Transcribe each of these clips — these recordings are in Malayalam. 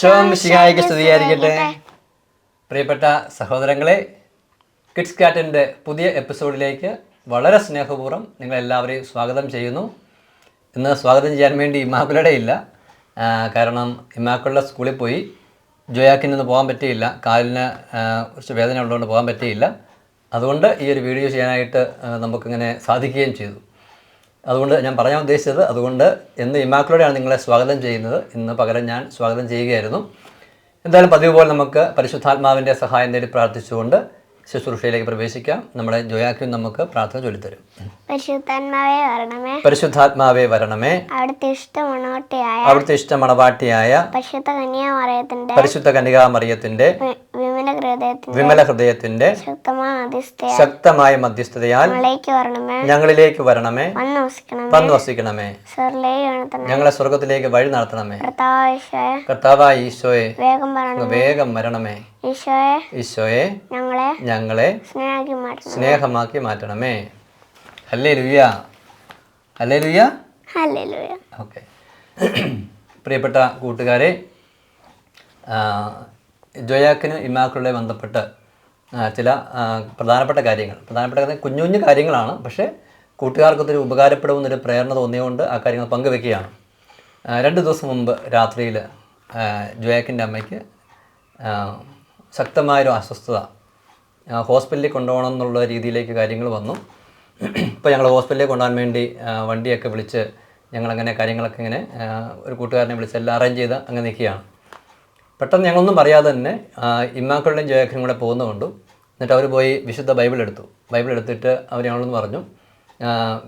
സ്തുതിയായിരിക്കട്ടെ. പ്രിയപ്പെട്ട സഹോദരങ്ങളെ കിഡ്സ് കാറ്റിന്റെ പുതിയ എപ്പിസോഡിലേക്ക് വളരെ സ്നേഹപൂർവം നിങ്ങളെല്ലാവരെയും സ്വാഗതം ചെയ്യുന്നു. ഇന്ന് സ്വാഗതം ചെയ്യാൻ വേണ്ടി ഇമാക്കുലയുടെ ഇല്ല. കാരണം ഇമാക്കുള്ള സ്കൂളിൽ പോയി ജോയാക്കിനൊന്ന് പോകാൻ പറ്റിയില്ല. കാലിന് കുറച്ച് വേദന ഉള്ളതുകൊണ്ട് പോകാൻ പറ്റിയില്ല. അതുകൊണ്ട് ഈ ഒരു വീഡിയോ ചെയ്യാനായിട്ട് നമുക്കിങ്ങനെ സാധിക്കുകയും ചെയ്തു. അതുകൊണ്ട് ഞാൻ പറയാൻ ഉദ്ദേശിച്ചത് അതുകൊണ്ട് ഇന്ന് ഇമാക്കളോടെയാണ് നിങ്ങളെ സ്വാഗതം ചെയ്യുന്നത്. ഇന്ന് പകരം ഞാൻ സ്വാഗതം ചെയ്യുകയായിരുന്നു. എന്തായാലും പതിവ് പോലെ നമുക്ക് പരിശുദ്ധാത്മാവിന്റെ സഹായം തേടി പ്രാർത്ഥിച്ചുകൊണ്ട് ശുശ്രൂഷയിലേക്ക് പ്രവേശിക്കാം. നമ്മളെ ജോയാക്കും നമുക്ക് പ്രാർത്ഥന ചൊല്ലിത്തരും. പരിശുദ്ധാത്മാവേ വരണമേ. പരിശുദ്ധാത്മാവേ വരണമേ. അവിടുത്തെ ഇഷ്ടമണവാട്ടിയായ അവിടുത്തെ ഇഷ്ടമണവാട്ടിയായ പരിശുദ്ധ കന്യാമറിയത്തിന്റെ പരിശുദ്ധ കന്യാമറിയത്തിന്റെ വിമല ഹൃദയത്തിന്റെ വിമല ഹൃദയത്തിന്റെ ശക്തമായ മധ്യസ്ഥതയാൽ ഞങ്ങളിലേക്ക് വരണമേ. വന്ന് വസിക്കണമേ ഞങ്ങളെ സ്വർഗത്തിലേക്ക് വഴി നടത്തണമേ. കർത്താവായ ഈശോയെ വേഗം മരണമേ വേഗം വരണമേ. ഈശോയെ ഈശോയെ ഞങ്ങളെ ഞങ്ങളെ സ്നേഹമാക്കി മാറ്റണമേ. അല്ലേ ലുയ അല്ലേ ലുയ ഹല്ലേലൂയ. ഓക്കെ. പ്രിയപ്പെട്ട കൂട്ടുകാരെ ജോയാക്കിന് ഇമാക്കളുടെ ബന്ധപ്പെട്ട് ചില പ്രധാനപ്പെട്ട കാര്യങ്ങൾ. പ്രധാനപ്പെട്ട കുഞ്ഞു കുഞ്ഞു കാര്യങ്ങളാണ്. പക്ഷേ കൂട്ടുകാർക്കൊത്തിരി ഉപകാരപ്പെടുമെന്നൊരു പ്രേരണ തോന്നിയതുകൊണ്ട് ആ കാര്യങ്ങൾ പങ്കുവെക്കുകയാണ്. രണ്ട് ദിവസം മുമ്പ് രാത്രിയിൽ ജോയാക്കിന്റെ അമ്മയ്ക്ക് ശക്തമായൊരു അസ്വസ്ഥത ഹോസ്പിറ്റലിൽ കൊണ്ടുപോകണം എന്നുള്ള രീതിയിലേക്ക് കാര്യങ്ങൾ വന്നു. ഇപ്പോൾ ഞങ്ങൾ ഹോസ്പിറ്റലിൽ കൊണ്ടുപോകാൻ വേണ്ടി വണ്ടിയൊക്കെ വിളിച്ച് ഞങ്ങളങ്ങനെ കാര്യങ്ങളൊക്കെ ഇങ്ങനെ ഒരു കൂട്ടുകാരനെ വിളിച്ച് എല്ലാം അറേഞ്ച് ചെയ്ത് അങ്ങനെ നിൽക്കുകയാണ്. പെട്ടെന്ന് ഞങ്ങളൊന്നും പറയാതെ തന്നെ ഇമ്മാക്കളുടെയും ജോയാക്കിനും കൂടെ പോകുന്നതുകൊണ്ടു എന്നിട്ട് അവർ പോയി വിശുദ്ധ ബൈബിൾ എടുത്തു. ബൈബിൾ എടുത്തിട്ട് അവർ ഞങ്ങളൊന്ന് പറഞ്ഞു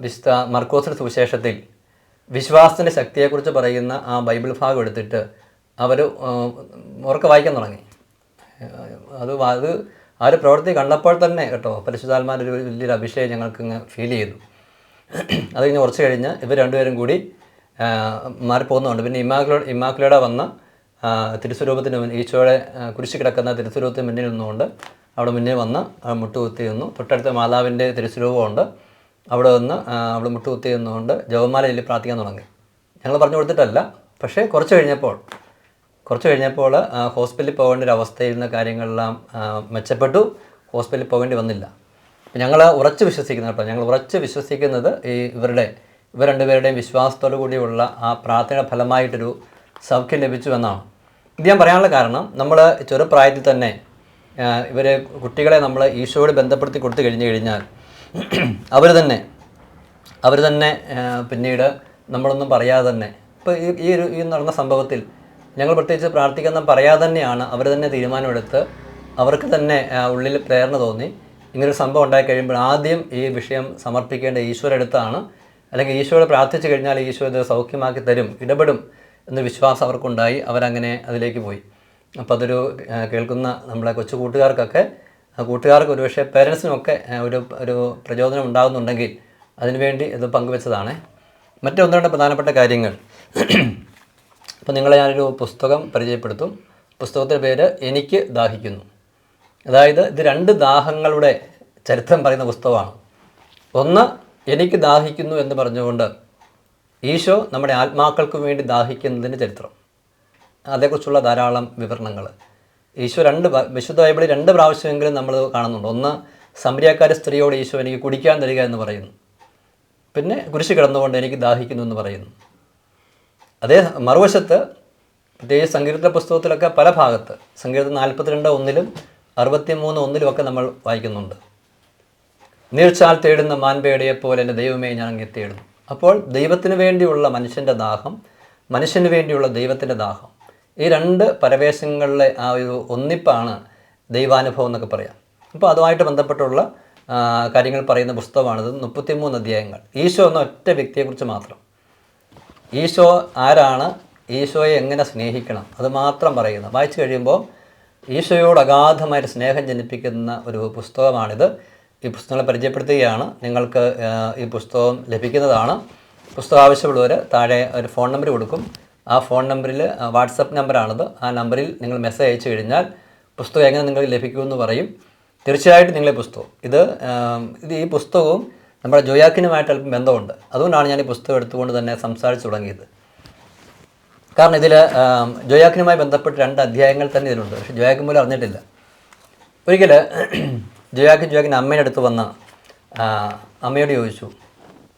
വിശുദ്ധ മർക്കോസിന്റെ സുവിശേഷത്തിൽ വിശ്വാസത്തിന്റെ ശക്തിയെക്കുറിച്ച് പറയുന്ന ആ ബൈബിൾ ഭാഗം എടുത്തിട്ട് അവർ ഉറക്കെ വായിക്കാൻ തുടങ്ങി. അത് അത് ആ ഒരു പ്രവൃത്തി കണ്ടപ്പോൾ തന്നെ കേട്ടോ പരിശുദ്ധാത്മാരുടെ ഒരു വലിയൊരു അഭിഷേകം ഞങ്ങൾക്ക് ഇങ്ങ് ഫീൽ ചെയ്തു. അത് കഴിഞ്ഞ് കുറച്ച് കഴിഞ്ഞ് ഇവർ രണ്ടുപേരും കൂടി മാറി മാറിപ്പോകുന്നുണ്ട്. പിന്നെ ഇമാക്കുലോ ഇമാക്കുലയുടെ വന്ന തിരുസ്വരൂപത്തിന് മുന്നിൽ ഈശോയുടെ കുരിശി കിടക്കുന്ന തിരുസ്വരൂപത്തിന് മുന്നിൽ നിന്നുകൊണ്ട് അവിടെ മുന്നേ വന്ന് മുട്ടുകുത്തി നിന്നു. തൊട്ടടുത്ത മാതാവിന്റെ തിരുസ്വരൂപമുണ്ട്. അവിടെ വന്ന് അവിടെ മുട്ടുകുത്തി നിന്നുകൊണ്ട് ജവമാല ചൊല്ലി പ്രാർത്ഥിക്കാൻ തുടങ്ങി. ഞങ്ങൾ പറഞ്ഞു കൊടുത്തിട്ടല്ല പക്ഷേ കുറച്ച് കഴിഞ്ഞപ്പോൾ കുറച്ച് കഴിഞ്ഞപ്പോൾ ഹോസ്പിറ്റലിൽ പോകേണ്ട ഒരു അവസ്ഥയിൽ നിന്ന് കാര്യങ്ങളെല്ലാം മെച്ചപ്പെട്ടു. ഹോസ്പിറ്റലിൽ പോകേണ്ടി വന്നില്ല. ഞങ്ങൾ ഉറച്ച് വിശ്വസിക്കുന്ന കേട്ടോ ഞങ്ങൾ ഉറച്ച് വിശ്വസിക്കുന്നത് ഈ ഇവരുടെ ഇവർ രണ്ടുപേരുടെയും വിശ്വാസത്തോടു കൂടിയുള്ള ആ പ്രാർത്ഥനയുടെ ഫലമായിട്ടൊരു സൗഖ്യം ലഭിച്ചു എന്നാണ്. ഇത് ഞാൻ പറയാനുള്ള കാരണം നമ്മൾ ചെറുപ്രായത്തിൽ തന്നെ ഇവർ കുട്ടികളെ നമ്മൾ ഈശോയോട് ബന്ധപ്പെടുത്തി കൊടുത്തു കഴിഞ്ഞു കഴിഞ്ഞാൽ അവർ തന്നെ അവർ തന്നെ പിന്നീട് നമ്മളൊന്നും പറയാതെ തന്നെ ഇപ്പോൾ ഈ ഒരു ഈ നടന്ന സംഭവത്തിൽ ഞങ്ങൾ പ്രത്യേകിച്ച് പ്രാർത്ഥിക്കുന്ന പറയാതെ തന്നെയാണ് അവർ തന്നെ തീരുമാനമെടുത്ത് അവർക്ക് തന്നെ ഉള്ളിൽ പ്രേരണ തോന്നി. ഇങ്ങനൊരു സംഭവം ഉണ്ടായി കഴിയുമ്പോൾ ആദ്യം ഈ വിഷയം സമർപ്പിക്കേണ്ട ഈശ്വര അടുത്താണ്. അല്ലെങ്കിൽ ഈശോയോട് പ്രാർത്ഥിച്ചു കഴിഞ്ഞാൽ ഈശോ ഇത് സൗഖ്യമാക്കി തരും ഇടപെടും എന്ന വിശ്വാസം അവർക്കുണ്ടായി. അവരങ്ങനെ അതിലേക്ക് പോയി. അപ്പോൾ അതൊരു കേൾക്കുന്ന നമ്മളെ കൊച്ചു കൂട്ടുകാർക്കൊക്കെ കൂട്ടുകാർക്ക് ഒരുപക്ഷെ പേരൻസിനൊക്കെ ഒരു ഒരു പ്രചോദനം ഉണ്ടാകുന്നുണ്ടെങ്കിൽ അതിനുവേണ്ടി ഇത് പങ്കുവെച്ചതാണ്. മറ്റൊന്ന് രണ്ട് പ്രധാനപ്പെട്ട കാര്യങ്ങൾ. അപ്പോൾ നിങ്ങളെ ഞാനൊരു പുസ്തകം പരിചയപ്പെടുത്തും. പുസ്തകത്തിന്റെ പേര് എനിക്ക് ദാഹിക്കുന്നു. അതായത് ഇത് രണ്ട് ദാഹങ്ങളുടെ ചരിത്രം പറയുന്ന പുസ്തകമാണ്. ഒന്ന് എനിക്ക് ദാഹിക്കുന്നു എന്ന് പറഞ്ഞുകൊണ്ട് ഈശോ നമ്മുടെ ആത്മാക്കൾക്ക് വേണ്ടി ദാഹിക്കുന്നതിന്റെ ചരിത്രം. അതേക്കുറിച്ചുള്ള ധാരാളം വിവരണങ്ങൾ. ഈശോ രണ്ട് വിശുദ്ധ ബൈബിളിൽ രണ്ട് പ്രാവശ്യമെങ്കിലും നമ്മൾ കാണുന്നുണ്ട്. ഒന്ന് സമരിയാക്കാരി സ്ത്രീയോട് ഈശോ എനിക്ക് കുടിക്കാൻ തരിക എന്ന് പറയുന്നു. പിന്നെ കുരിശ് കിടന്നുകൊണ്ട് എനിക്ക് ദാഹിക്കുന്നു എന്ന് പറയുന്നു. അതേ മറുവശത്ത് പ്രത്യേകിച്ച് സങ്കീർത്തന പുസ്തകത്തിലൊക്കെ പല ഭാഗത്ത് സങ്കീർത്തനം നാൽപ്പത്തിരണ്ട് ഒന്നിലും അറുപത്തിമൂന്ന് ഒന്നിലുമൊക്കെ നമ്മൾ വായിക്കുന്നുണ്ട്. നീർച്ചാൽ തേടുന്ന മാൻപേടയെ പോലെ എന്റെ ദൈവമേ ഞാൻ അങ്ങേ തേടുന്നു. അപ്പോൾ ദൈവത്തിന് വേണ്ടിയുള്ള മനുഷ്യന്റെ ദാഹം മനുഷ്യന് വേണ്ടിയുള്ള ദൈവത്തിന്റെ ദാഹം ഈ രണ്ട് പരവേശങ്ങളിലെ ആ ഒരു ഒന്നിപ്പാണ് ദൈവാനുഭവം എന്നൊക്കെ പറയാം. അപ്പോൾ അതുമായിട്ട് ബന്ധപ്പെട്ടുള്ള കാര്യങ്ങൾ പറയുന്ന പുസ്തകമാണിത്. മുപ്പത്തിമൂന്ന് അധ്യായങ്ങൾ. ഈശോ എന്ന ഒറ്റ വ്യക്തിയെക്കുറിച്ച് മാത്രം. ഈശോ ആരാണ്? ഈശോയെ എങ്ങനെ സ്നേഹിക്കണം? അത് മാത്രം പറയുന്നു. വായിച്ചു കഴിയുമ്പോൾ ഈശോയോട് അഗാധമായിട്ട് സ്നേഹം ജനിപ്പിക്കുന്ന ഒരു പുസ്തകമാണിത്. ഈ പുസ്തകങ്ങളെ പരിചയപ്പെടുത്തുകയാണ്. നിങ്ങൾക്ക് ഈ പുസ്തകം ലഭിക്കുന്നതാണ്. പുസ്തകം ആവശ്യമുള്ളവർ താഴെ ഒരു ഫോൺ നമ്പർ കൊടുക്കും. ആ ഫോൺ നമ്പറിൽ വാട്സപ്പ് നമ്പറാണത്. ആ നമ്പറിൽ നിങ്ങൾ മെസ്സേജ് അയച്ചു കഴിഞ്ഞാൽ പുസ്തകം എങ്ങനെ നിങ്ങൾക്ക് ലഭിക്കുമെന്ന് പറയും. തീർച്ചയായിട്ടും നിങ്ങളെ പുസ്തകം. ഇത് ഇത് ഈ പുസ്തകവും നമ്മുടെ ജോയാക്കിനുമായിട്ട് അല്പം ബന്ധമുണ്ട്. അതുകൊണ്ടാണ് ഞാൻ ഈ പുസ്തകം എടുത്തുകൊണ്ട് തന്നെ സംസാരിച്ചു തുടങ്ങിയത്. കാരണം ഇതിൽ ജോയാക്കിനുമായി ബന്ധപ്പെട്ട് രണ്ട് അധ്യായങ്ങൾ തന്നെ ഇതിലുണ്ട്. പക്ഷേ ജോയാക്കിൻ പോലും അറിഞ്ഞിട്ടില്ല. ഒരിക്കൽ ജോയാക്കിൻ ജോയാക്കിൻ അമ്മയുടെ അടുത്ത് വന്ന അമ്മയോട് ചോദിച്ചു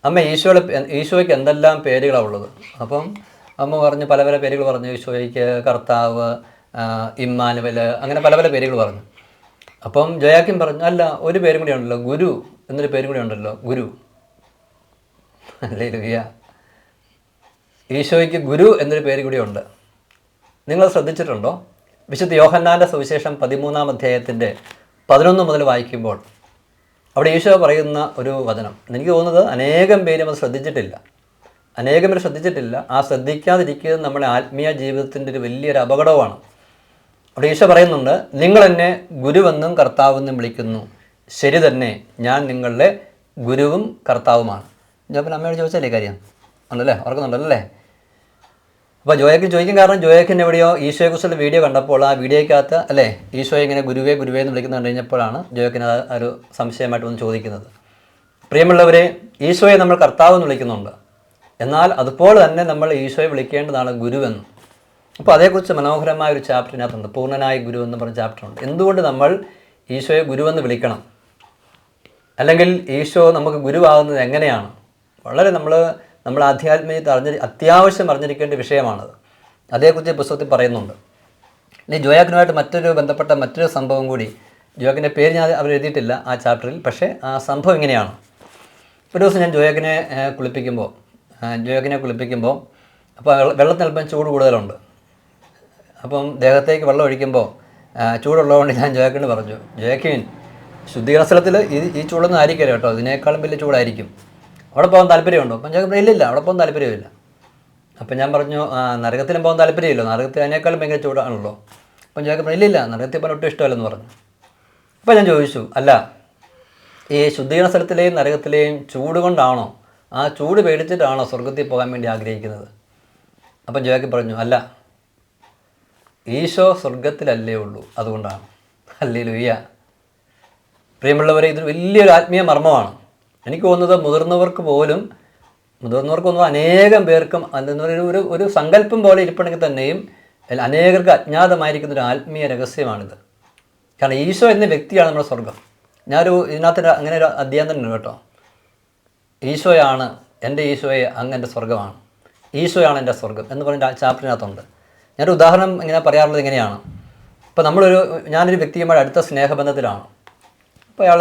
അമ്മ ഈശോയുടെ ഈശോയ്ക്ക് എന്തെല്ലാം പേരുകളാണ് ഉള്ളത് അപ്പം അമ്മ പറഞ്ഞു പല പല പേരുകൾ പറഞ്ഞു. ഈശോയ്ക്ക് കർത്താവ് ഇമ്മാനുവൽ അങ്ങനെ പല പല പേരുകൾ പറഞ്ഞു. അപ്പം ജോയാക്കിൻ പറഞ്ഞു അല്ല ഒരു പേരും കൂടി ഉണ്ടല്ലോ ഗുരു. എന്നൊരു പേരും കൂടി ഉണ്ടല്ലോ ഗുരു. അല്ലേ ലുയ്യ ഈശോയ്ക്ക് ഗുരു എന്നൊരു പേര് കൂടി ഉണ്ട്. നിങ്ങൾ ശ്രദ്ധിച്ചിട്ടുണ്ടോ? വിശുദ്ധ യോഹന്നാന്റെ സുവിശേഷം പതിമൂന്നാം അധ്യായത്തിന്റെ പതിനൊന്ന് മുതൽ വായിക്കുമ്പോൾ അവിടെ ഈശോ പറയുന്ന ഒരു വചനം. എനിക്ക് തോന്നുന്നത് അനേകം പേരും അത് ശ്രദ്ധിച്ചിട്ടില്ല. അനേകം പേര് ശ്രദ്ധിച്ചിട്ടില്ല. ആ ശ്രദ്ധിക്കാതിരിക്കുന്നത് നമ്മുടെ ആത്മീയ ജീവിതത്തിന്റെ ഒരു വലിയൊരു അപകടമാണ് അവിടെ ഈശോ പറയുന്നുണ്ട് നിങ്ങൾ എന്നെ ഗുരുവെന്നും കർത്താവെന്നും വിളിക്കുന്നു. ശരി തന്നെ ഞാൻ നിങ്ങളുടെ ഗുരുവും കർത്താവുമാണ്. ഞാൻ പിന്നെ അമ്മയോട് ചോദിച്ചല്ലേ കാര്യം? ഉണ്ടല്ലേ? ഓർക്കുന്നുണ്ടല്ലേ അപ്പോൾ ജോയക്ക് ചോദിക്കും കാരണം ജോയക്കിൻ എവിടെയോ ഈശോയെക്കുറിച്ചുള്ള വീഡിയോ കണ്ടപ്പോൾ ആ വീഡിയോയ്ക്കകത്ത് അല്ലേ ഈശോയെ ഇങ്ങനെ ഗുരുവേ ഗുരുവേ എന്ന് വിളിക്കുന്നത് കണ്ടു കഴിഞ്ഞപ്പോഴാണ് ജോയക്കിന് ഒരു സംശയമായിട്ട് ഒന്ന് ചോദിക്കുന്നത്. പ്രിയമുള്ളവരെ ഈശോയെ നമ്മൾ കർത്താവ് എന്ന് വിളിക്കുന്നുണ്ട്. എന്നാൽ അതുപോലെ തന്നെ നമ്മൾ ഈശോയെ വിളിക്കേണ്ടതാണ് ഗുരുവെന്ന്. അപ്പോൾ അതേക്കുറിച്ച് മനോഹരമായ ഒരു ചാപ്റ്ററിനകത്തുണ്ട് പൂർണനായ ഗുരു എന്ന് പറഞ്ഞ ചാപ്റ്ററുണ്ട് എന്തുകൊണ്ട് നമ്മൾ ഈശോയെ ഗുരുവെന്ന് വിളിക്കണം? അല്ലെങ്കിൽ ഈശോ നമുക്ക് ഗുരുവാകുന്നത് എങ്ങനെയാണ്? വളരെ നമ്മൾ നമ്മൾ ആധ്യാത്മികത അറിഞ്ഞ അത്യാവശ്യം അറിഞ്ഞിരിക്കേണ്ട വിഷയമാണത്. അതേക്കുറിച്ച് പുസ്തകത്തിൽ പറയുന്നുണ്ട്. ഇനി ജോയാക്കിനുമായിട്ട് മറ്റൊരു ബന്ധപ്പെട്ട മറ്റൊരു സംഭവം കൂടി. ജോയാക്കിന്റെ പേര് ഞാൻ അവർ എഴുതിയിട്ടില്ല ആ ചാപ്റ്ററിൽ പക്ഷേ ആ സംഭവം ഇങ്ങനെയാണ്. ഒരു ദിവസം ഞാൻ ജോയാക്കിനെ കുളിപ്പിക്കുമ്പോൾ ജോയാക്കിനെ കുളിപ്പിക്കുമ്പോൾ അപ്പോൾ വെള്ളം അല്പം ചൂട് കൂടുതലുണ്ട്. അപ്പം ദേഹത്തേക്ക് വെള്ളം ഒഴിക്കുമ്പോൾ ചൂടുള്ളതുകൊണ്ട് ഞാൻ ജോയാക്കിന് പറഞ്ഞു ജോയക്കിൻ ശുദ്ധീകരണ സ്ഥലത്തിൽ ഈ ഈ ചൂടൊന്നും ആയിരിക്കില്ല കേട്ടോ. ഇതിനേക്കാളും വലിയ ചൂടായിരിക്കും. അവിടെ പോകാൻ താല്പര്യമുണ്ടോ? അപ്പം ഞാൻ ഇല്ലില്ല അവിടെ പോകാൻ താല്പര്യമില്ല. അപ്പം ഞാൻ പറഞ്ഞു നരകത്തിലും പോകാൻ താല്പര്യമില്ല. നരകത്തിൽ അതിനേക്കാളും ഭയങ്കര ചൂടാണല്ലോ. അപ്പം ഞാൻ പറഞ്ഞു ഇല്ലില്ല നരകത്തിൽ പോകാൻ ഒട്ടും ഇഷ്ടമല്ലെന്ന് പറഞ്ഞു. അപ്പം ഞാൻ ചോദിച്ചു അല്ല ഈ ശുദ്ധീകരണ സ്ഥലത്തിലെയും നരകത്തിലെയും ചൂട് കൊണ്ടാണോ ആ ചൂട് പേടിച്ചിട്ടാണോ സ്വർഗത്തിൽ പോകാൻ വേണ്ടി ആഗ്രഹിക്കുന്നത്? അപ്പം ജോയാക്കി പറഞ്ഞു അല്ല. ഈശോ സ്വർഗത്തിലല്ലേ ഉള്ളൂ. അതുകൊണ്ടാണ്. അല്ലേ ലുയ്യ പ്രിയമുള്ളവരെ ഇത് വലിയൊരു ആത്മീയ മർമ്മമാണ്. എനിക്ക് തോന്നുന്നത് മുതിർന്നവർക്ക് പോലും മുതിർന്നവർക്ക് തോന്നുന്നത് അനേകം പേർക്കും ഒരു ഒരു ഒരു സങ്കല്പം പോലെ ഇരിപ്പുണ്ടെങ്കിൽ തന്നെയും അനേകർക്ക് അജ്ഞാതമായിരിക്കുന്ന ഒരു ആത്മീയ രഹസ്യമാണിത്. കാരണം ഈശോ എന്ന വ്യക്തിയാണ് നമ്മുടെ സ്വർഗം ഞാനൊരു ഇതിനകത്ത് അങ്ങനെ ഒരു അധ്യായം തന്നെ കേട്ടോ. ഈശോയാണ് എന്റെ ഈശോയെ അങ്ങ് എന്റെ സ്വർഗമാണ് ഈശോയാണ് എന്റെ സ്വർഗം എന്ന് പറഞ്ഞ ചാപ്റ്ററിനകത്തുണ്ട്. ഞാനൊരു ഉദാഹരണം ഇങ്ങനെ പറയാറുള്ളത് ഇങ്ങനെയാണ്. ഇപ്പോൾ നമ്മളൊരു ഞാനൊരു വ്യക്തിയുമായി അടുത്ത സ്നേഹബന്ധത്തിലാണ്. അപ്പോൾ അയാൾ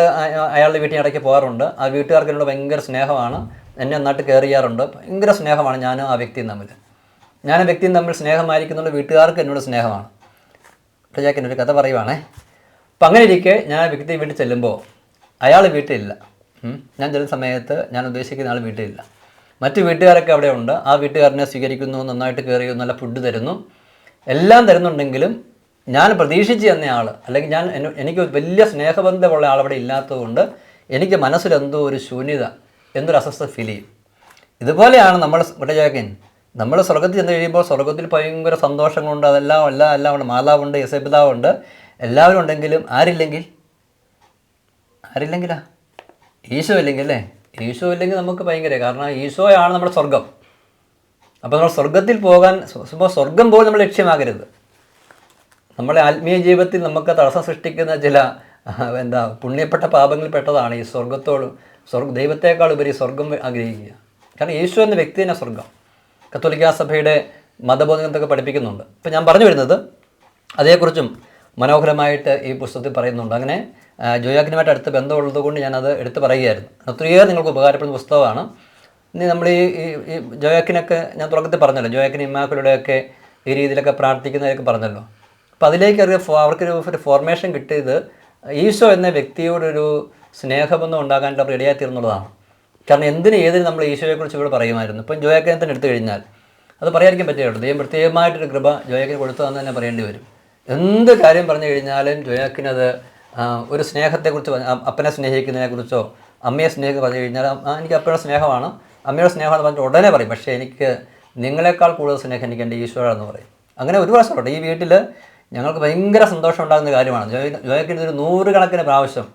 അയാളുടെ വീട്ടിൽ ഇടയ്ക്ക് പോകാറുണ്ട്. ആ വീട്ടുകാർക്ക് എന്നോട് ഭയങ്കര സ്നേഹമാണ്. എന്നെ നന്നായിട്ട് കെയർ ചെയ്യാറുണ്ട്. ഭയങ്കര സ്നേഹമാണ് ഞാനും ആ വ്യക്തിയും തമ്മിൽ. ഞാൻ ആ വ്യക്തിയും തമ്മിൽ സ്നേഹമായിരിക്കുന്നുള്ള വീട്ടുകാർക്ക് എന്നോട് സ്നേഹമാണ്. പ്രജാക്ക് എന്നൊരു കഥ പറയുവാണേ. അപ്പം അങ്ങനെ ഇരിക്കെ ഞാൻ ആ വ്യക്തി വീട്ടിൽ ചെല്ലുമ്പോൾ അയാൾ വീട്ടിലില്ല. ഞാൻ ചെല്ലുന്ന സമയത്ത് ഞാൻ ഉദ്ദേശിക്കുന്ന ആൾ വീട്ടിലില്ല. മറ്റ് വീട്ടുകാരൊക്കെ അവിടെ ഉണ്ട്. ആ വീട്ടുകാരനെ സ്വീകരിക്കുന്നു നന്നായിട്ട് കയറി നല്ല ഫുഡ് തരുന്നു. എല്ലാം തരുന്നുണ്ടെങ്കിലും ഞാൻ പ്രതീക്ഷിച്ച് തന്ന ആൾ അല്ലെങ്കിൽ ഞാൻ എനിക്ക് വലിയ സ്നേഹബന്ധമുള്ള ആളവിടെ ഇല്ലാത്തതുകൊണ്ട് എനിക്ക് മനസ്സിലെന്തോ ഒരു ശൂന്യത എന്തൊരു അസ്വസ്ഥ ഫീൽ ചെയ്യും. ഇതുപോലെയാണ് നമ്മൾ വിടജാക്കൻ നമ്മൾ സ്വർഗത്തിൽ ചെന്ന് കഴിയുമ്പോൾ സ്വർഗത്തിൽ ഭയങ്കര സന്തോഷങ്ങളുണ്ട്. അതെല്ലാം എല്ലാം എല്ലാം ഉണ്ട്. മാതാവുണ്ട് യസപിതാവുണ്ട് എല്ലാവരും ഉണ്ടെങ്കിലും ആരില്ലെങ്കിൽ? ആരില്ലെങ്കിലാ? ഈശോ ഇല്ലെങ്കിൽ അല്ലേ? ഈശോ ഇല്ലെങ്കിൽ നമുക്ക് ഭയങ്കര കാരണം ഈശോയാണ് നമ്മുടെ സ്വർഗം അപ്പോൾ നമ്മൾ സ്വർഗത്തിൽ പോകാൻ സ്വർഗം പോലും നമ്മൾ ലക്ഷ്യമാകരുത്. നമ്മുടെ ആത്മീയ ജീവിതത്തിൽ നമുക്ക് തടസ്സം സൃഷ്ടിക്കുന്ന ചില എന്താ പുണ്യപ്പെട്ട പാപങ്ങളിൽ പെട്ടതാണ് ഈ സ്വർഗത്തോട് സ്വർഗ ദൈവത്തെക്കാൾ ഉപരി സ്വർഗം ആഗ്രഹിക്കുക. കാരണം യേശു എന്ന വ്യക്തി തന്നെ സ്വർഗം കത്തോലിക്കാ സഭയുടെ മതബോധനത്തൊക്കെ പഠിപ്പിക്കുന്നുണ്ട്. ഇപ്പം ഞാൻ പറഞ്ഞു വരുന്നത് അതേക്കുറിച്ചും മനോഹരമായിട്ട് ഈ പുസ്തകത്തിൽ പറയുന്നുണ്ട്. അങ്ങനെ ജോയാഗ്നുമായിട്ട് അടുത്ത ബന്ധമുള്ളത് കൊണ്ട് ഞാനത് എടുത്ത് പറയുകയായിരുന്നു. ഒത്തിരിയേറെ നിങ്ങൾക്ക് ഉപകാരപ്പെടുന്ന പുസ്തകമാണ്. ഇനി നമ്മൾ ഈ- ഈ ജോയാക്കിനൊക്കെ ഞാൻ തുടക്കത്തിൽ പറഞ്ഞല്ലോ ജോയാക്കിന് ഇമ്മാക്കളുടെയൊക്കെ ഈ രീതിയിലൊക്കെ പ്രാർത്ഥിക്കുന്നതൊക്കെ പറഞ്ഞല്ലോ. അപ്പോൾ അതിലേക്ക് ഒരു അവർക്കൊരു ഒരു ഫോർമേഷൻ കിട്ടിയത് ഈശോ എന്ന വ്യക്തിയോടൊരു സ്നേഹബന്ധം അവർ റെഡിയായി തീർന്നുള്ളതാണ്. കാരണം എന്തിനും ഏതിനും നമ്മൾ ഈശോയെക്കുറിച്ച് ഇവിടെ പറയുമായിരുന്നു. ഇപ്പം ജോയാക്കിനെ എടുത്തു കഴിഞ്ഞാൽ അത് പറയാതിരിക്കാൻ പറ്റുകയുള്ളൂ ദൈവം പ്രത്യേകമായിട്ടൊരു കൃപ ജോയാക്കിന് കൊടുത്തതെന്ന് തന്നെ പറയേണ്ടി വരും. എന്ത് കാര്യം പറഞ്ഞു കഴിഞ്ഞാലും ജോയാക്കിനത് ഒരു സ്നേഹത്തെക്കുറിച്ച് അപ്പനെ സ്നേഹിക്കുന്നതിനെക്കുറിച്ചോ അമ്മയെ സ്നേഹിക്കുന്ന പറഞ്ഞു കഴിഞ്ഞാൽ എനിക്ക് അപ്പയുടെ സ്നേഹമാണ്. അമ്മയുടെ സ്നേഹമാണ് പറഞ്ഞിട്ട് ഉടനെ പറയും. പക്ഷേ എനിക്ക് നിങ്ങളെക്കാൾ കൂടുതൽ സ്നേഹം എനിക്ക് എന്റെ ഈശോയാണെന്ന് പറയും. അങ്ങനെ ഒരു പ്രാവശ്യമുണ്ട് ഈ വീട്ടിൽ ഞങ്ങൾക്ക് ഭയങ്കര സന്തോഷം ഉണ്ടാകുന്ന കാര്യമാണ്. ജോയ് ജോയക്കിന് ഒരു നൂറുകണക്കിന് പ്രാവശ്യം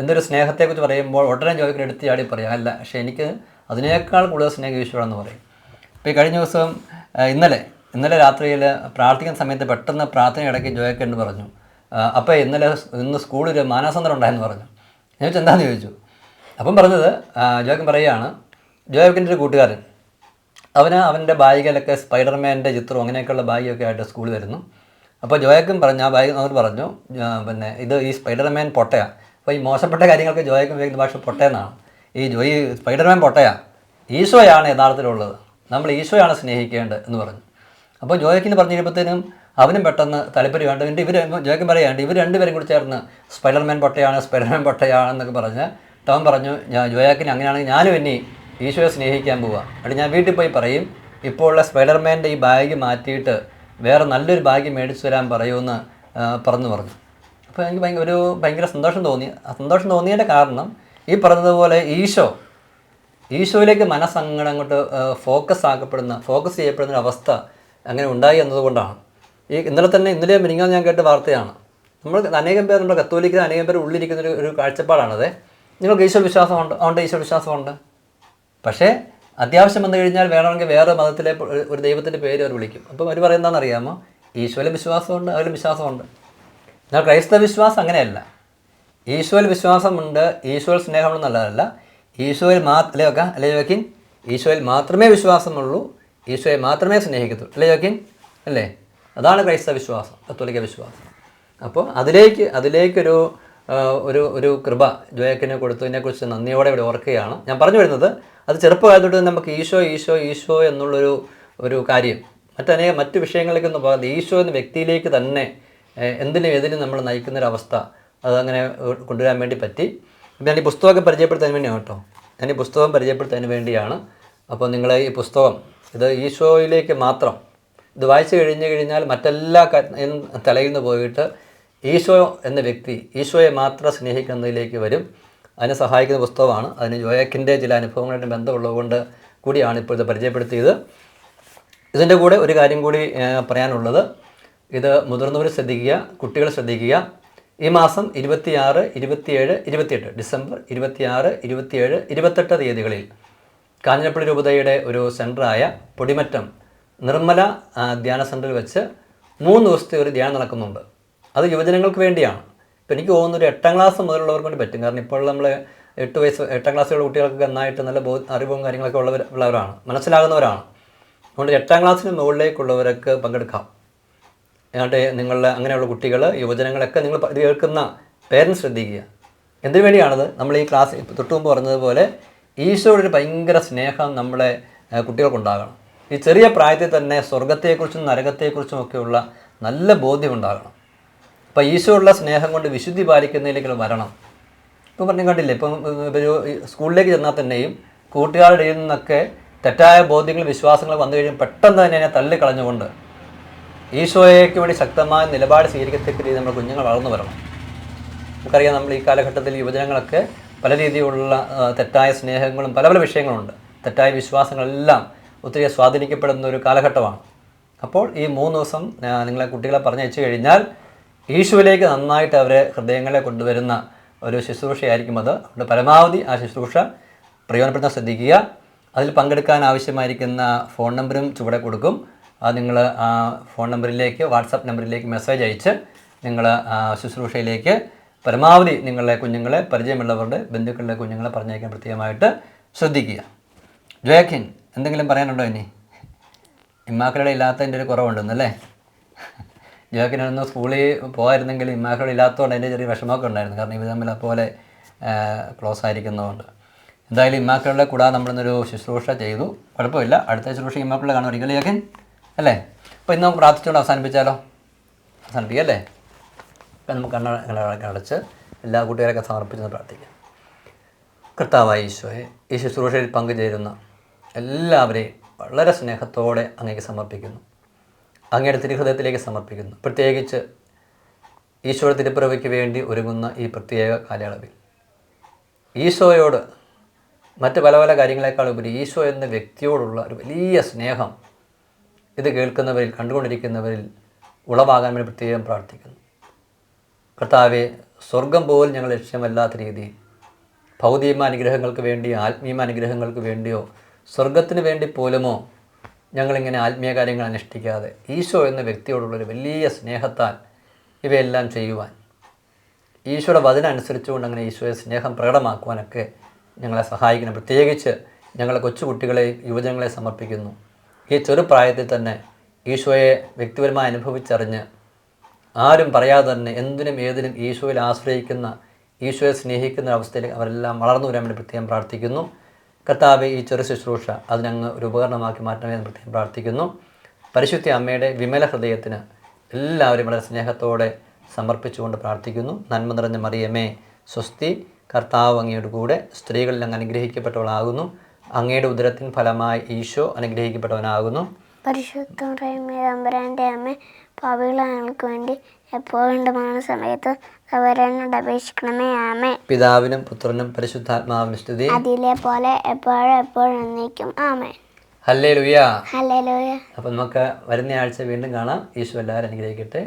എന്തൊരു സ്നേഹത്തെക്കുറിച്ച് പറയുമ്പോൾ ഉടനെ ജോയ്ക്കിന് എടുത്ത് ചാടി പറയാം. അല്ല പക്ഷേ എനിക്ക് അതിനേക്കാൾ കൂടുതൽ സ്നേഹം ഈശോയാണെന്ന് പറയും. ഇപ്പോൾ ഈ കഴിഞ്ഞ ദിവസം ഇന്നലെ ഇന്നലെ രാത്രിയിൽ പ്രാർത്ഥിക്കുന്ന സമയത്ത് പെട്ടെന്ന് പ്രാർത്ഥന ഇടയ്ക്ക് ജോയക്കൻ പറഞ്ഞു? അപ്പോൾ ഇന്നലെ ഇന്ന് സ്കൂളിൽ മാനസാന്തരം ഉണ്ടായെന്ന് പറഞ്ഞു. ഞാൻ ചോദിച്ചു എന്താണെന്ന് ചോദിച്ചു. അപ്പം പറഞ്ഞത് ജോയക്കൻ പറയുകയാണ് ജോയക്കിന്റെ ഒരു കൂട്ടുകാരൻ. അവന് അവന്റെ ബാഗിലൊക്കെ സ്പൈഡർമാന്റെ ചിത്രവും അങ്ങനെയൊക്കെയുള്ള ബാഗിയൊക്കെ ആയിട്ട് സ്കൂളിൽ വരുന്നു. അപ്പോൾ ജോയക്കും പറഞ്ഞു ആ ബാഗ് അവർ പറഞ്ഞു പിന്നെ ഇത് ഈ സ്പൈഡർമാൻ പൊട്ടയാണ് അപ്പോൾ ഈ മോശപ്പെട്ട കാര്യങ്ങൾക്ക് ജോയക്കും ഉപയോഗിക്കുന്ന ഭാഷ പൊട്ടയെന്നാണ്. ഈ ജോയി സ്പൈഡർമാൻ പൊട്ടയാണ് ഈശോയാണ് യഥാർത്ഥത്തിലുള്ളത്. നമ്മൾ ഈശോയാണ് സ്നേഹിക്കേണ്ടത് എന്ന് പറഞ്ഞു. അപ്പോൾ ജോയക്കിന് പറഞ്ഞു കഴിയുമ്പോഴത്തേനും അവനും പെട്ടെന്ന് താല്പര്യം വേണ്ട. എന്റെ ഇവർ ജോയക്കും പറയാണ്ട് ഇവർ രണ്ടുപേരും കൂടി ചേർന്ന് സ്പൈഡർമാൻ പൊട്ടയാണ് സ്പൈഡർമാൻ പൊട്ടയാണെന്നൊക്കെ പറഞ്ഞ് ടോം പറഞ്ഞു ഞാൻ ജോയാക്കിന് അങ്ങനെയാണെങ്കിൽ ഞാനും ഇനി ഈശോയെ സ്നേഹിക്കാൻ പോവുക എന്നിട്ട് ഞാൻ വീട്ടിൽ പോയി പറയും ഇപ്പോൾ ഉള്ള സ്പൈഡർമാന്റെ ഈ ബാഗ് മാറ്റിയിട്ട് വേറെ നല്ലൊരു ഭാഗ്യം മേടിച്ചു തരാൻ പറയുമെന്ന് പറഞ്ഞു പറഞ്ഞു. അപ്പോൾ എനിക്ക് ഭയങ്കര ഒരു ഭയങ്കര സന്തോഷം തോന്നി. ആ സന്തോഷം തോന്നിയതിന്റെ കാരണം ഈ പറഞ്ഞതുപോലെ ഈശോ ഈശോയിലേക്ക് മനസ്സങ്ങനെ അങ്ങോട്ട് ഫോക്കസ് ആക്കപ്പെടുന്ന ഫോക്കസ് ചെയ്യപ്പെടുന്ന അവസ്ഥ അങ്ങനെ ഉണ്ടായി എന്നതുകൊണ്ടാണ്. ഈ ഇന്നലെ തന്നെ ഇന്നലെ മിനിങ്ങാൻ ഞാൻ കേട്ട വാർത്തയാണ്. നമ്മൾ അനേകം പേർ നമ്മുടെ കത്തോലിക്കുന്ന അനേകം പേർ ഉള്ളിരിക്കുന്ന ഒരു ഒരു കാഴ്ചപ്പാടാണത്. നിങ്ങൾക്ക് ഈശോ വിശ്വാസമുണ്ട് അതുകൊണ്ട് ഈശോ വിശ്വാസമുണ്ട്. പക്ഷേ അത്യാവശ്യം വന്നു കഴിഞ്ഞാൽ വേണമെങ്കിൽ വേറെ മതത്തിലെ ഒരു- ദൈവത്തിന്റെ പേര് അവർ വിളിക്കും. അപ്പം അവർ പറയുന്നതെന്ന് അറിയാമോ ഈശോയിലെ വിശ്വാസമുണ്ട് അവരിൽ വിശ്വാസമുണ്ട്. എന്നാൽ ക്രൈസ്തവ വിശ്വാസം അങ്ങനെയല്ല. ഈശോയിൽ വിശ്വാസമുണ്ട് ഈശോയിൽ സ്നേഹമുണ്ടെന്നുള്ളതല്ല ഈശോയിൽ മാത്രം അല്ലേ ഒക്കെ അല്ലേ യോക്കിൻ ഈശോയിൽ മാത്രമേ വിശ്വാസമുള്ളൂ ഈശോയെ മാത്രമേ സ്നേഹിക്കത്തുള്ളൂ. അല്ലേ യോക്കിൻ അല്ലേ? അതാണ് ക്രൈസ്തവ വിശ്വാസം കത്തോലിക്ക വിശ്വാസം. അപ്പോൾ അതിലേക്ക് അതിലേക്കൊരു ഒരു ഒരു കൃപ ജോയക്കിനെ കൊടുത്തതിനെക്കുറിച്ച് നന്ദിയോടെ ഇവിടെ ഓർക്കുകയാണ്. ഞാൻ പറഞ്ഞു വരുന്നത് അത് ചെറുപ്പകാലത്തോട്ട് തൊട്ട് നമുക്ക് ഈശോ ഈശോ ഈശോ എന്നുള്ളൊരു ഒരു കാര്യം മറ്റനേ മറ്റു വിഷയങ്ങളിലേക്കൊന്നും പോകാതെ ഈശോ എന്ന വ്യക്തിയിലേക്ക് തന്നെ എന്തിനും ഏതിനും നമ്മൾ നയിക്കുന്നൊരവസ്ഥ. അതങ്ങനെ കൊണ്ടുവരാൻ വേണ്ടി പറ്റി. ഞാൻ ഈ പുസ്തകമൊക്കെ പരിചയപ്പെടുത്താൻ വേണ്ടിയാണ് കേട്ടോ. ഞാൻ ഈ പുസ്തകം പരിചയപ്പെടുത്താൻ വേണ്ടിയാണ്. അപ്പോൾ നിങ്ങൾ ഈ പുസ്തകം ഇത് ഈശോയിലേക്ക് മാത്രം ഇത് വായിച്ചു കഴിഞ്ഞു കഴിഞ്ഞാൽ മറ്റെല്ലാ തലയിൽ നിന്ന് പോയിട്ട് ഈശോ എന്ന വ്യക്തി ഈശോയെ മാത്രം സ്നേഹിക്കുന്നതിലേക്ക് വരും. അതിനെ സഹായിക്കുന്ന പുസ്തകമാണ്. അതിന് ജോയക്കിന്റെ ചില അനുഭവങ്ങളായിട്ട് ബന്ധമുള്ളതുകൊണ്ട് കൂടിയാണ് ഇപ്പോഴത്തെ പരിചയപ്പെടുത്തിയത്. ഇതിന്റെ കൂടെ ഒരു കാര്യം കൂടി പറയാനുള്ളത്. ഇത് മുതിർന്നവർ ശ്രദ്ധിക്കുക കുട്ടികൾ ശ്രദ്ധിക്കുക. ഈ മാസം ഇരുപത്തിയാറ് ഇരുപത്തിയേഴ് ഇരുപത്തിയെട്ട് ഡിസംബർ ഇരുപത്തിയാറ് ഇരുപത്തിയേഴ് ഇരുപത്തെട്ട് തീയതികളിൽ കാഞ്ഞിരപ്പള്ളി രൂപതയുടെ ഒരു സെന്ററായ പൊടിമറ്റം നിർമ്മല ധ്യാന സെന്ററിൽ വെച്ച് മൂന്ന് ദിവസത്തെ ഒരു ധ്യാനം നടക്കുന്നുണ്ട്. അത് യുവജനങ്ങൾക്ക് വേണ്ടിയാണ്. ഇപ്പം എനിക്ക് തോന്നുന്നു ഒരു എട്ടാം ക്ലാസ് മുതലുള്ളവർക്ക് വേണ്ടി പറ്റും. കാരണം ഇപ്പോൾ നമ്മൾ എട്ട് വയസ്സ് എട്ടാം ക്ലാസ്സിലുള്ള കുട്ടികൾക്ക് നന്നായിട്ട് നല്ല ബോ അറിവും കാര്യങ്ങളൊക്കെ ഉള്ളവർ ഉള്ളവരാണ്. മനസ്സിലാകുന്നവരാണ്. അതുകൊണ്ട് എട്ടാം ക്ലാസ്സിന് മുകളിലേക്കുള്ളവരൊക്കെ പങ്കെടുക്കാം. എന്നിട്ട് നിങ്ങളുടെ അങ്ങനെയുള്ള കുട്ടികൾ യുവജനങ്ങളൊക്കെ നിങ്ങൾ ഇത് കേൾക്കുന്ന പേരൻസ് ശ്രദ്ധിക്കുക. എന്തിനു വേണ്ടിയാണത്? നമ്മൾ ഈ ക്ലാസ് തൊട്ട് മുമ്പ് പറഞ്ഞതുപോലെ ഈശോയുടെ ഒരു ഭയങ്കര സ്നേഹം നമ്മളെ കുട്ടികൾക്കുണ്ടാകണം. ഈ ചെറിയ പ്രായത്തിൽ തന്നെ സ്വർഗത്തെക്കുറിച്ചും നരകത്തെക്കുറിച്ചും ഒക്കെയുള്ള നല്ല ബോധ്യം ഉണ്ടാകണം. അപ്പോൾ ഈശോയുള്ള സ്നേഹം കൊണ്ട് വിശുദ്ധി പാലിക്കുന്നതിലേക്ക് വരണം. ഇപ്പം പറഞ്ഞു കണ്ടില്ലേ ഇപ്പം ഒരു സ്കൂളിലേക്ക് ചെന്നാൽ തന്നെയും കൂട്ടുകാരുടെ നിന്നൊക്കെ തെറ്റായ ബോധ്യങ്ങൾ വിശ്വാസങ്ങൾ വന്നു കഴിയുമ്പോൾ പെട്ടെന്ന് തന്നെ അതിനെ തള്ളിക്കളഞ്ഞുകൊണ്ട് ഈശോയ്ക്ക് വേണ്ടി ശക്തമായ നിലപാട് സ്വീകരിക്കത്തക്ക രീതി നമ്മൾ കുഞ്ഞുങ്ങൾ വളർന്നു വരണം. നമുക്കറിയാം നമ്മൾ ഈ കാലഘട്ടത്തിൽ യുവജനങ്ങളൊക്കെ പല രീതിയിലുള്ള തെറ്റായ സ്നേഹങ്ങളും പല പല വിഷയങ്ങളുണ്ട്. തെറ്റായ വിശ്വാസങ്ങളെല്ലാം ഒത്തിരി സ്വാധീനിക്കപ്പെടുന്ന ഒരു കാലഘട്ടമാണ്. അപ്പോൾ ഈ മൂന്ന് ദിവസം നിങ്ങളെ കുട്ടികളെ പറഞ്ഞയച്ചു കഴിഞ്ഞാൽ ഈശോയിലേക്ക് നന്നായിട്ട് അവരെ ഹൃദയങ്ങളെ കൊണ്ടുവരുന്ന ഒരു ശുശ്രൂഷയായിരിക്കും അത്. അതുകൊണ്ട് പരമാവധി ആ ശുശ്രൂഷ പ്രയോജനപ്പെടുത്താൻ ശ്രദ്ധിക്കുക. അതിൽ പങ്കെടുക്കാൻ ആവശ്യമായിരിക്കുന്ന ഫോൺ നമ്പറും ചുവടെ കൊടുക്കും. അത് നിങ്ങൾ ആ ഫോൺ നമ്പറിലേക്ക് വാട്സാപ്പ് നമ്പറിലേക്ക് മെസ്സേജ് അയച്ച് നിങ്ങൾ ശുശ്രൂഷയിലേക്ക് പരമാവധി നിങ്ങളുടെ കുഞ്ഞുങ്ങളെ പരിചയമുള്ളവരുടെ ബന്ധുക്കളുടെ കുഞ്ഞുങ്ങളെ പറഞ്ഞയക്കാൻ പ്രത്യേകമായിട്ട് ശ്രദ്ധിക്കുക. ജോയാഖിൻ എന്തെങ്കിലും പറയാനുണ്ടോ ഇനി? ഇമ്മാക്കളുടെ ഇല്ലാത്തതിന്റെ ഒരു കുറവുണ്ടെന്നല്ലേ? ജോയാഖിനൊന്ന് സ്കൂളിൽ പോകായിരുന്നെങ്കിൽ ഇമ്മാക്കളുടെ ഇല്ലാത്തതുകൊണ്ട് അതിന്റെ ചെറിയ വിഷമമൊക്കെ ഉണ്ടായിരുന്നു. കാരണം ഇവർ തമ്മിൽ അതുപോലെ ക്ലോസ് ആയിരിക്കുന്നതുകൊണ്ട്. എന്തായാലും ഇമ്മാക്കളുടെ കൂടാതെ നമ്മളിന്നൊരു ശുശ്രൂഷ ചെയ്തു. കുഴപ്പമില്ല. അടുത്ത ശുശ്രൂഷ ഇമ്മാക്കളുടെ കാണും. ഒരിക്കലും ജോയാഖിൻ അല്ലേ? അപ്പോൾ ഇന്ന് നമുക്ക് പ്രാർത്ഥിച്ചുകൊണ്ട് അവസാനിപ്പിച്ചാലോ? അവസാനിപ്പിക്കാം അല്ലേ ഇപ്പം നമുക്ക് കണ്ണ അടച്ച് എല്ലാ കുട്ടികളെയൊക്കെ സമർപ്പിച്ചെന്ന് പ്രാർത്ഥിക്കാം. കർത്താവായ ഈശോയെ ഈ ശുശ്രൂഷയിൽ പങ്കുചേരുന്ന എല്ലാവരെയും വളരെ സ്നേഹത്തോടെ അങ്ങേക്ക് സമർപ്പിക്കുന്നു. അങ്ങയുടെ തിരുഹൃദയത്തിലേക്ക് സമർപ്പിക്കുന്നു. പ്രത്യേകിച്ച് ഈശോ തിരുപ്പിറവിക്ക് വേണ്ടി ഒരുങ്ങുന്ന ഈ പ്രത്യേക കാലയളവിൽ. ഈശോയോട് മറ്റ് പല പല കാര്യങ്ങളെക്കാൾ ഉപരി ഈശോ എന്ന വ്യക്തിയോടുള്ള ഒരു വലിയ സ്നേഹം ഇത് കേൾക്കുന്നവരിൽ കണ്ടുകൊണ്ടിരിക്കുന്നവരിൽ ഉളവാകാൻ വേണ്ടി പ്രത്യേകം പ്രാർത്ഥിക്കുന്നു. കർത്താവെ സ്വർഗം പോലും ഞങ്ങൾ ലക്ഷ്യമല്ലാത്ത രീതിയിൽ ഭൗതികമായ അനുഗ്രഹങ്ങൾക്ക് വേണ്ടിയോ ആത്മീയമാനുഗ്രഹങ്ങൾക്ക് വേണ്ടിയോ സ്വർഗത്തിന് വേണ്ടി പോലുമോ ഞങ്ങളിങ്ങനെ ആത്മീയ കാര്യങ്ങൾ അനുഷ്ഠിക്കാതെ ഈശോ എന്ന വ്യക്തിയോടുള്ളൊരു വലിയ സ്നേഹത്താൽ ഇവയെല്ലാം ചെയ്യുവാൻ. ഈശോയുടെ വചന അനുസരിച്ചുകൊണ്ട് അങ്ങനെ ഈശോയെ സ്നേഹം പ്രകടമാക്കുവാനൊക്കെ ഞങ്ങളെ സഹായിക്കണം. പ്രത്യേകിച്ച് ഞങ്ങളെ കൊച്ചുകുട്ടികളെ യുവജനങ്ങളെ സമർപ്പിക്കുന്നു. ഈ ചെറുപ്രായത്തിൽ തന്നെ ഈശോയെ വ്യക്തിപരമായി അനുഭവിച്ചറിഞ്ഞ് ആരും പറയാതെ തന്നെ എന്തിനും ഏതിനും ഈശോയിൽ ആശ്രയിക്കുന്ന ഈശോയെ സ്നേഹിക്കുന്ന അവസ്ഥയിൽ അവരെല്ലാം വളർന്നു വരാൻ വേണ്ടി പ്രത്യേകം പ്രാർത്ഥിക്കുന്നു. കർത്താവ് ഈ ചെറു ശുശ്രൂഷ അതിനങ്ങ് ഒരു ഉപകരണമാക്കി മാറ്റണമേ എന്ന് പ്രത്യേകം പ്രാർത്ഥിക്കുന്നു. പരിശുദ്ധ അമ്മയുടെ വിമല ഹൃദയത്തിന് എല്ലാവരും വളരെ സ്നേഹത്തോടെ സമർപ്പിച്ചുകൊണ്ട് പ്രാർത്ഥിക്കുന്നു. നന്മ നിറഞ്ഞ മറിയമേ സ്വസ്തി കർത്താവ് അങ്ങയുടെ കൂടെ സ്ത്രീകളിൽ അങ്ങ് അനുഗ്രഹിക്കപ്പെട്ടവളാകുന്നു. അങ്ങയുടെ ഉദരത്തിൻ ഫലമായി ഈശോ അനുഗ്രഹിക്കപ്പെട്ടവനാകുന്നു. പരിശുദ്ധമേ തമ്പുരാന്റെ അമ്മ പാപികളെ ഞങ്ങൾക്ക് വേണ്ടി എപ്പോഴും മരണ സമയത്ത് സവരനോട് അപേക്ഷിക്കണമേ ആമേ പിതാവിനും പുത്രനും പരിശുദ്ധാത്മാവിനും സ്തുതി. അതിലെ പോലെ എപ്പോഴും എപ്പോഴും എന്നേക്കും ആമേ ഹല്ലേ ലുയാ ഹല്ലേലൂയ. അപ്പം നമുക്ക് വരുന്ന ആഴ്ച വീണ്ടും കാണാം. ഈശോ എല്ലാവരും അനുഗ്രഹിക്കട്ടെ.